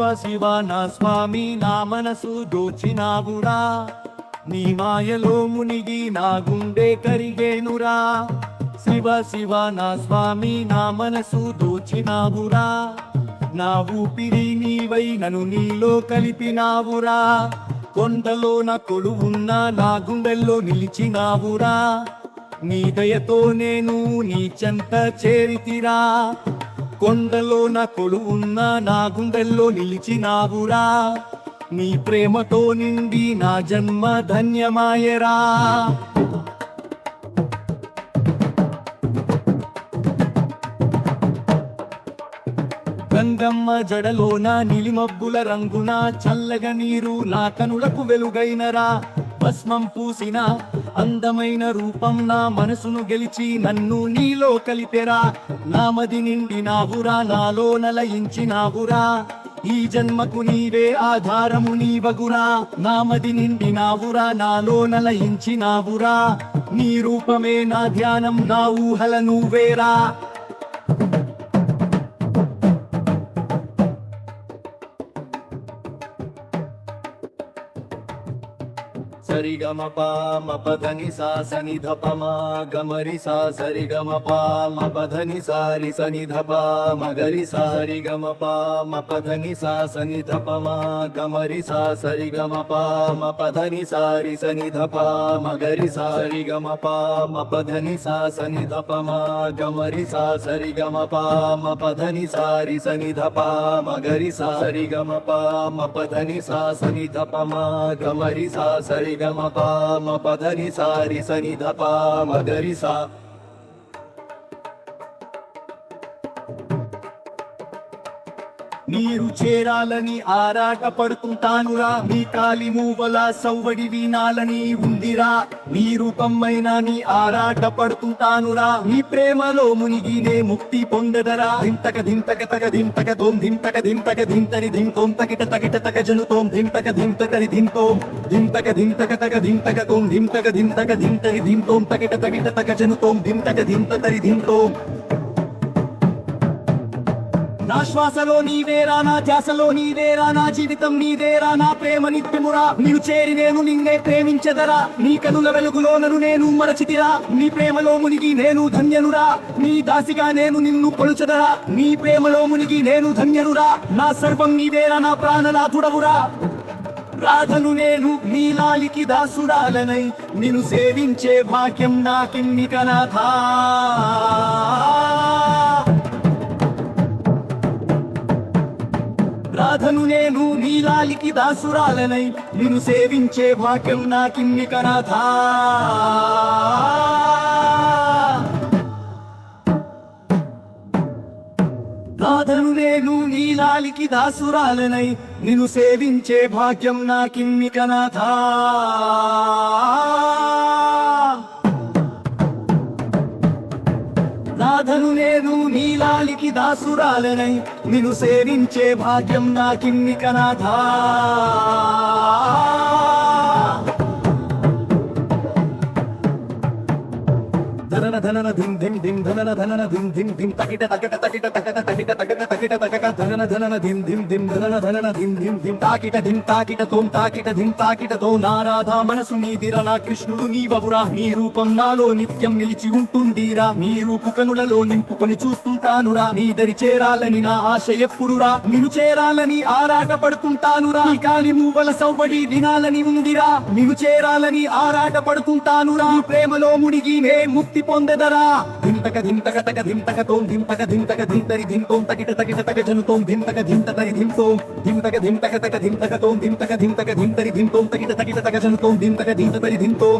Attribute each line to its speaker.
Speaker 1: శివ శివ నా స్వామి నా మనసు దోచినావురా. నీ మాయలో మునిగి నా గుండె కరిగేనురా. శివ శివ నా స్వామి నా మనసు దోచినావురా. నా ఊపిరి నీవై నన్ను నీలో కలిపినావురా. కొండలో నా కొలువున్న నా గుండెల్లో నిలిచినావురా. నీ దయతో నేను నీ చెంత చేరితిరా. కొండలో నా కొలువున్నా నా గుండెల్లో నిలిచినావురా. నీ ప్రేమతో నిండి నా జన్మ ధన్యమాయరా. గంగమ్మ జడలోన నిలిమబ్బుల రంగున చల్లగ నీరు నా కనులకు వెలుగైనరా. భస్మం పూసిన అందమైన రూపం నా మనసును గెలిచి నన్ను నీలో కలిపెరా. నామది నిండి నావురా నాలో నలయించినావురా ఈ జన్మకు నీవే ఆధారము నీవగురా నామది నిండి నావురా నాలో నలయించినావురా నీ రూపమే నా ధ్యానం నా ఊహల నువ్వేరా సరి సరిగమ పామ పధని సా సని ధపమ గమరి సా సరి సరిగమ పామ పధని సారి సని ధప మగరి సా సరిగమ పామ పధని సా సని ధపమ గమరి సా సరి సరిగమ పామ పధని సారి సని ధప మగరి సా సరిగమ పామ పధని సా సని ధపమ గమరి సా సరి సరిగమ పామ పధని సారి సని ధప మగరి సా సరిగమ పామ పధని సా సని ధపమ గమరి సా సరి గమ సరిగమ పామ పధని సారి సని ధప మగరి సా నీరు చేరాలని ఆరాట పడుతుంటానురా నీ కాలి మూవల సవ్వడి వినాలని ఉందిరా. నీ రూపమైన నీ ఆరాట పడుతుంటానురా నీ ప్రేమలో మునిగి నే ముక్తి పొందదరా. దింతక దింతక తగ దింతక తోం దింతక దింతక దింతని దింతోం తగిట తగిట తగ జనుతోం దింతక దింతకని దింతోం దింతక దింతక తగ దింతక తోం దింతక దింతక దింతని దింతోం తగిట తగిట తగ జనుతోం దింతక దింతకని దింతోం నా శ్వాసలో నీవేరా నా ధ్యాసలో నీదేరా నా జీవితం నీదేరా నా ప్రేమ నిత్యమురా. నీవు చేరి నేను నిన్నే ప్రేమించదరా. నీ కనుల వెలుగులో నన్ను నేను మరచితిరా. నీ ప్రేమలో మునిగి నేను ధన్యనురా. నీ దాసిగా నేను నిన్ను కొలుచదరా. నీ ప్రేమలో మునిగి నేను ధన్యనురా. నా సర్వం నీవేరా నా ప్రాణనాథుడవురా రాధను నేను నీలాలికి దాసుడాలనై నిన్ను సేవించే భాగ్యం నాకిన్నికనాథా. రాధను నేను నీలాలికి దాసురాలనై నిన్ను సేవించే భాగ్యం నాకిన్ని కనాథా. రాధను నేను నీలాలికి దాసురాలనై నిన్ను సేవించే భాగ్యం నాకిన్ని కనాథా. నీలాలికి నిన్ను సేవించే భాగ్యం నాకిన్ని కనాథా. ధనన ధనన ధిం ధిం ధిం ధనన ధనన ధిం ధిం ధిం తకిట తకిట తకిట తకట తకిట తకట తకిట తకక ధనన ధనన ధిం ధిం ధిం ధనన ధనన ధిం ధిం ధిం తాకిట ధిం తాకిట తోం తాకిట ధిం తాకిట తో నారాధా మనసు నీదిర నా కృష్ణుడు నీవవురా నీ రూపం నాలో నిత్యం నిలిచి ఉంటుందిరా నీ రూపు కనులలో నింపుకొని చూస్తుంటానురా నీ దరి చేరాలని నా ఆశ ఎప్పుడురా నిన్ను చేరాలని ఆరాట పడుతుంటానురా నీ కాలి మూవల సౌబడి దినాలని ఉందిరా నిన్ను చేరాలని ఆరాట పడుతుంటానురా ప్రేమలో మునిగి నే ముక్తి పొందెదరా దింతక దింతక తక దింతక తోం దింతక దింతక దింతరి దింతోం తకిట తకిట తక జనుతోం ధింతక ధింతరి దింతోం దింతక దింతక తక దింతక తోం దింతక దింతక దింతరి దింతోం తకిట తకిట తక జనుతోం ధింతక ధింతరి దింతోం